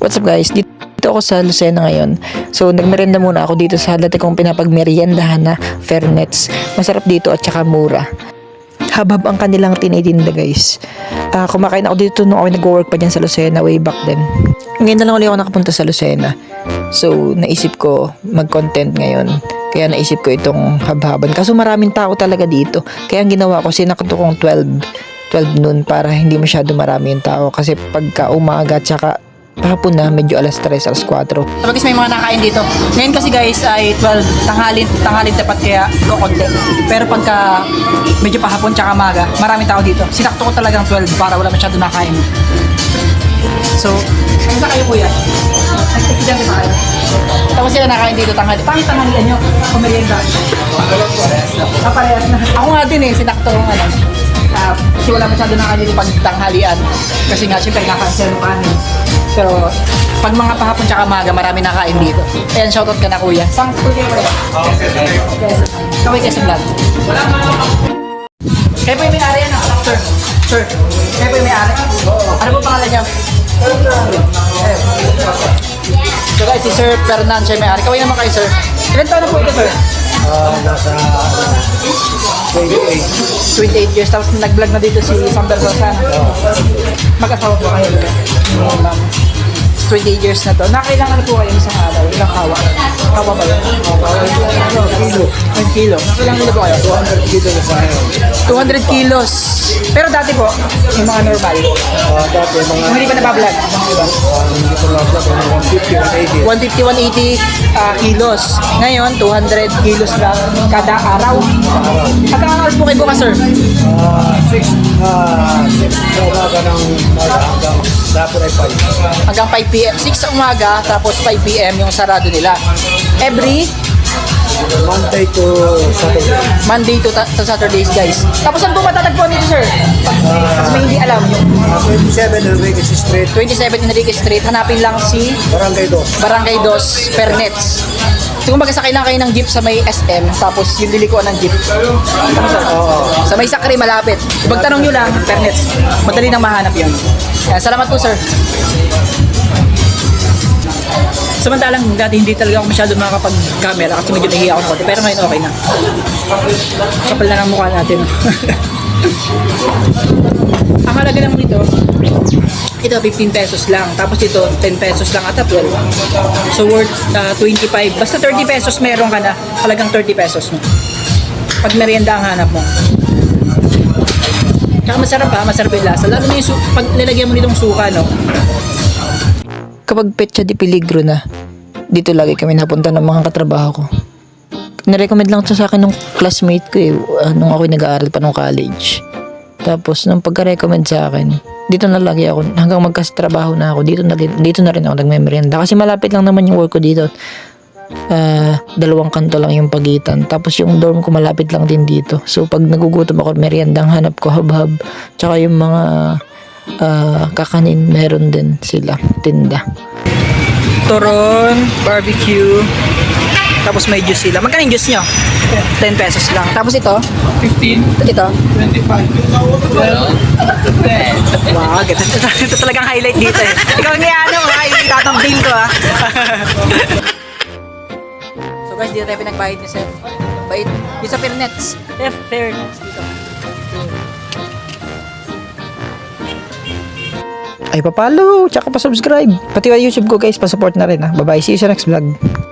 What's up guys? Dito ako sa Lucena ngayon. So nagmerenda muna ako dito sa dati kong pinapagmeriendahan na Fairnets. Masarap dito at saka mura. Habab ang kanilang tinitinda guys. Ah, kumakain ako dito nung ako nag-work pa dyan sa Lucena way back then. Ngayon na lang ulit ako nakapunta sa Lucena. So naisip ko mag-content ngayon. Kaya naisip ko itong habhaban. Kaso maraming tao talaga dito. Kaya ang ginawa ko, sinakto kong 12 12 noon para hindi masyado marami yung tao kasi pagka umaga at saka hapon na medyo alas 3, alas 4 Kapag guys, may mga nakain dito. Ngayon kasi guys ay 12 tanghalin, tanghalin tapat kaya kukonti. Pero pagka medyo pahapon tsaka maga, maraming tao dito. Sinakto ko talagang 12 para wala masyado nakain. So, kumusta kayo kuya? Nagtagsigan ba kayo? Tapos sila nakain dito tanghali. Pangit tanghalian nyo, kumerienda. Ah, parehas na. Ako nga din eh, sinakto kong ano. Ah, kasi wala masyado nakain dito pag tanghalian. Kasi nga, syempre, mo kanin. Pero, pag mga pahapon tsaka maga, marami nakain dito. Ayan, shoutout ka na kuya. Kayo kuya? Kaway kayo sa vlog. Kayo po yung may-ari yan, ah, sir. Sir, kayo po yung may-ari. Ano po pangalan niya? So guys, si Sir Fernan siya yung may-ari. Kaway naman kayo, sir. Ilan taon na po ito, sir? Ah, nasa 28. 28 years. Tapos nag-vlog na dito si Sam Bergosa. Mag-asawa po kayo. Ma'am. 28 years na to. Nakailangan na po kayo isang araw. Ilang kawa? Kawa ba yun? Kilo. 1 kilo. Ilang kilo po kayo? 200 kilo na tayo. 200 kilos. Pero dati po, yung mga normal. Ah, dati mga hindi pa nabablog. Ah, hindi lang sa 150, 180. 150, 180 ah, kilos. Ngayon, 200 kilos lang kada araw. Hanggang anong oras po kayo bukas, sir? Ah, 6 ah, 6 sa umaga ng umaga hanggang dapat ay 5. Hanggang 5 p.m. 6 sa umaga, tapos 5 p.m. yung sarado nila. Every Monday to Saturday. Monday to ta- sa Saturdays, guys. Tapos saan po matatagpuan dito, sir? Pag, kasi may hindi alam. Ah, 27 Enriquez Street, 27 Enriquez Street, hanapin lang si Barangay 2. Barangay Dos Pernets. So kung magsasakay lang kayo ng jeep sa may SM, tapos yung lilikuan ng jeep. Oo. Sa may sakri, malapit. Magtanong nyo lang, Pernets. Madali nang mahanap yun. Kaya, salamat po, sir. Samantalang dati hindi talaga ako masyado makakapag-camera kasi medyo nahiya ako ng konti. Pero ngayon okay na. Kapal na ng mukha natin. Ang halaga naman ito, ito 15 pesos lang. Tapos ito 10 pesos lang ata 12. So worth uh, 25. Basta 30 pesos meron ka na. Halagang 30 pesos mo. Pag merienda ang hanap mo. Tsaka masarap ha, masarap yung lasa. Lalo na yung pag nilagyan mo nitong suka, no? Kapag petsa di peligro na dito lagi kami napunta ng mga katrabaho ko. Nirecommend lang to sa akin nung classmate ko eh ah, nung ako nag-aaral pa nung college. Tapos nung pagka-recommend sa akin dito na lagi ako hanggang magkastrabaho na ako dito na, dito na rin ako nagme-merienda. Kasi malapit lang naman yung work ko dito. Ah, dalawang kanto lang yung pagitan. Tapos yung dorm ko malapit lang din dito. So pag nagugutom ako merienda ang hanap ko habhab tsaka yung mga ah, kakanin meron din sila tinda Toron, barbecue, tapos may juice sila. Magkano yung juice nyo? 10 pesos lang. Tapos ito? 15. Ito? 25. Wow, ganda. Ito, ito talagang highlight dito eh. Ikaw nga ano, ha? Yung tatambling ko ha. so guys, dito tayo pinagbayad ni Seth. Bayad. Dito sa Fairnets. F, Fairnets. Dito. Ay papalo, tsaka pa subscribe. Pati yung YouTube ko guys, pa-support na rin ha. Bye bye, see you sa next vlog.